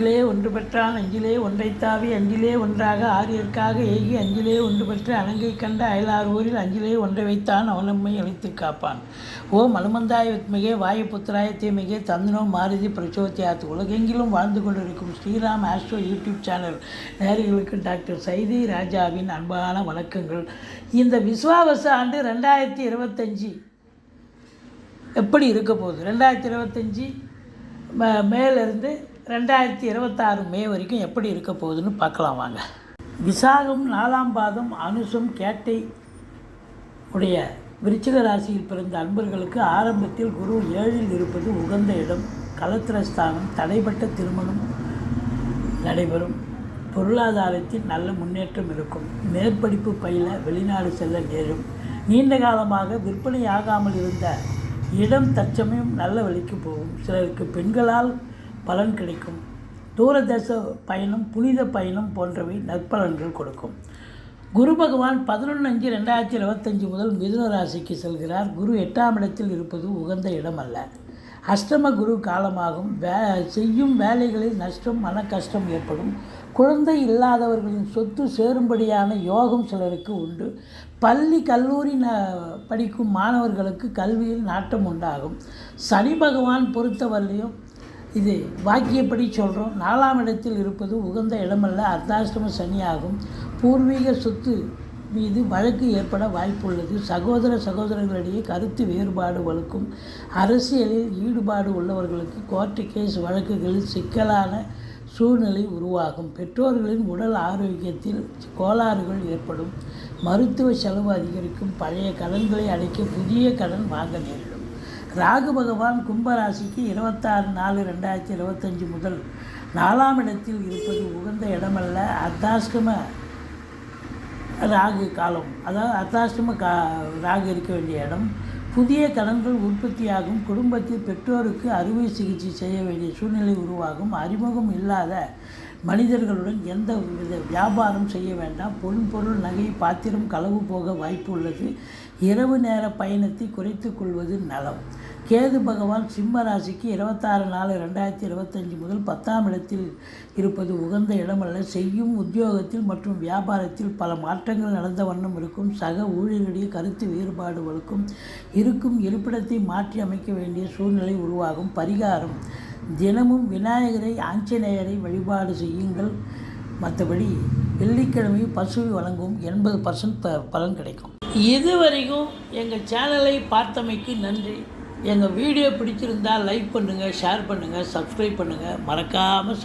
அஞ்சிலே ஒன்று பெற்றான் அஞ்சிலே ஒன்றைத்தாவி அஞ்சிலே ஒன்றாக ஆரியர்க்காக ஏகி அஞ்சிலே ஒன்று பெற்று அலங்கை கண்ட அயலார் ஊரில் அஞ்சிலே ஒன்றை வைத்தான் அவனம்மை அழைத்து காப்பான். ஓ மலுமந்தாய வித்மிகே வாயுபுத்திராய தீமிகே தந்தனோ மாருதி பிரச்சோத்தியாத்து உலகெங்கிலும் வாழ்ந்து கொண்டிருக்கும் ஸ்ரீராம் ஆஸ்ட்ரோ யூடியூப் சேனல் நேர்களுக்கு டாக்டர் சைதி ராஜாவின் அன்பான வணக்கங்கள். இந்த விஸ்வாவச ஆண்டு ரெண்டாயிரத்தி இருபத்தஞ்சி எப்படி இருக்க போகுது ரெண்டாயிரத்தி இருபத்தஞ்சி மேலேருந்து ரெண்டாயிரத்தி இருபத்தாறு மே வரைக்கும் எப்படி இருக்க போகுதுன்னு பார்க்கலாம் வாங்க. விசாகம் நாலாம் பாதம் அனுசம் கேட்டை உடைய விருச்சிக ராசியில் பிறந்த அன்பர்களுக்கு ஆரம்பத்தில் குரு ஏழில் இருப்பது உகந்த இடம் கலத்திரஸ்தானம் தடைப்பட்ட திருமணம் நடைபெறும். பொருளாதாரத்தில் நல்ல முன்னேற்றம் இருக்கும். மேற்படிப்பு பயில வெளிநாடு செல்ல நேரும். நீண்ட காலமாக விற்பனை ஆகாமல் இருந்த இடம் தற்சமயம் நல்ல வழிக்கு போகும். சிலருக்கு பெண்களால் பலன் கிடைக்கும். தூரதேச பயணம் புனித பயணம் போன்றவை நற்பலன்கள் கொடுக்கும். குரு பகவான் பதினொன்று அஞ்சு ரெண்டாயிரத்தி இருபத்தஞ்சி முதல் மிதுன ராசிக்கு செல்கிறார். குரு எட்டாம் இடத்தில் இருப்பது உகந்த இடம் அல்ல அஷ்டம குரு காலமாகும். வே செய்யும் வேலைகளில் நஷ்டம் மன கஷ்டம் ஏற்படும். குழந்தை இல்லாதவர்களின் சொத்து சேரும்படியான யோகம் சிலருக்கு உண்டு. பள்ளி கல்லூரி ந படிக்கும் மாணவர்களுக்கு கல்வியில் நாட்டம் உண்டாகும். சனி பகவான் பொறுத்தவரையிலும் இது வாக்கியப்படி சொல்கிறோம் நாலாம் இடத்தில் இருப்பது உகந்த இடமல்ல. அர்த்தாஷ்டம ஆகும் பூர்வீக சொத்து மீது வழக்கு ஏற்பட வாய்ப்புள்ளது. சகோதர சகோதரர்களிடையே கருத்து வேறுபாடு வலுக்கும். அரசியலில் ஈடுபாடு உள்ளவர்களுக்கு கோர்ட்டு கேஸ் வழக்குகளில் சிக்கலான சூழ்நிலை உருவாகும். பெற்றோர்களின் உடல் ஆரோக்கியத்தில் கோளாறுகள் ஏற்படும். மருத்துவ செலவு அதிகரிக்கும். பழைய கடன்களை அடைக்க புதிய கடன் வாங்க நேரிடும். ராகு பகவான் கும்பராசிக்கு இருபத்தாறு நாலு ரெண்டாயிரத்தி இருபத்தஞ்சி முதல் நாலாம் இடத்தில் இருப்பது உகந்த இடமல்ல. அர்த்தாஷ்டம ராகு காலம். அதாவது அர்த்தாஷ்டம கா ராகு இருக்க வேண்டிய இடம். புதிய கடன்கள் உற்பத்தியாகும். குடும்பத்தில் பெற்றோருக்கு அறுவை சிகிச்சை செய்ய வேண்டிய சூழ்நிலை உருவாகும். அறிமுகம் இல்லாத மனிதர்களுடன் எந்த வித வியாபாரம் செய்ய வேண்டாம். பொன் பொருள் நகை பாத்திரம் களவு போக வாய்ப்பு உள்ளது. இரவு நேர பயணத்தை குறைத்து கொள்வது நலம். கேது பகவான் சிம்ம ராசிக்கு இருபத்தாறு நாலு ரெண்டாயிரத்தி இருபத்தஞ்சி முதல் பத்தாம் இடத்தில் இருப்பது உகந்த இடமல்ல செய்யும் உத்தியோகத்தில் மற்றும் வியாபாரத்தில் பல மாற்றங்கள் நடந்த வண்ணம் இருக்கும். சக ஊழியர்களிடையே கருத்து வேறுபாடுகளுக்கும் இருக்கும். இருப்பிடத்தை மாற்றி அமைக்க வேண்டிய சூழ்நிலை உருவாகும். பரிகாரம். தினமும் விநாயகரை ஆஞ்சநேயரை வழிபாடு செய்யுங்கள். மற்றபடி வெள்ளிக்கிழமை பசுவை வழங்கும் எண்பது பர்சன்ட் ப பலன் கிடைக்கும். இதுவரைக்கும் எங்கள் சேனலை பார்த்தமைக்கு நன்றி. எங்கள் வீடியோ பிடிச்சிருந்தால் லைக் பண்ணுங்கள் ஷேர் பண்ணுங்கள் சப்ஸ்கிரைப் பண்ணுங்கள் மறக்காமல்